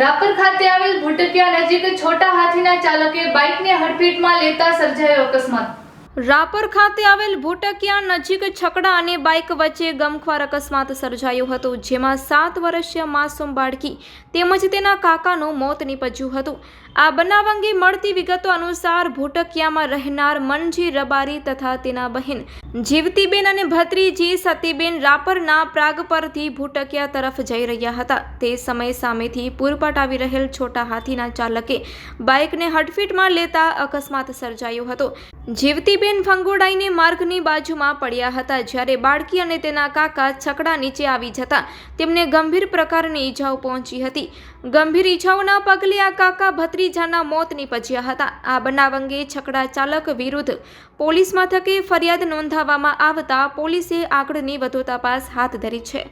રાપર ખાતે આવેલ ભૂટકિયા નજીક છોટા હાથીના ચાલકે બાઇકને હડફેટમાં લેતા સર્જાયો અકસ્માત. રાપર ખાતે આવેલ ભૂટકિયા નજીક છકડા અને બાઇક વચ્ચે ગમખ્વાર અકસ્માત સર્જાયો હતો, જેમાં સાત વર્ષીય માસૂમ બાળકી તેમજ તેના કાકાનું મોત નીપજ્યું હતું. આ બનાવ અંગે મળતી વિગતો અનુસાર ભૂટકિયામાં રહેનાર મનજી રબારી તથા તેના બહેન જીવતીબેન અને ભત્રીજી સતીબેન રાપરના પ્રાગ પરથી ભૂટકિયા તરફ જઈ રહ્યા હતા. તે સમયે સામેથી પૂરપટ આવી રહેલ છોટા હાથીના ચાલકે બાઇકને હડફીટમાં લેતા અકસ્માત સર્જાયો હતો. જીવતીબેન ફંગોડાઈને માર્ગની બાજુમાં પડ્યા હતા. જ્યારે બાળકી અને તેના કાકા છકડા નીચે આવી જતા તેમને ગંભીર પ્રકારની ઈજાઓ પહોંચી હતી. ગંભીર ઈજાઓના પગલે આ કાકા ભત્રીજાના મોત નીપજ્યા હતા. આ બનાવ અંગે છકડા ચાલક વિરુદ્ધ પોલીસ મથકે ફરિયાદ નોંધાવવામાં આવતા પોલીસે આગળની વધુ તપાસ હાથ ધરી છે.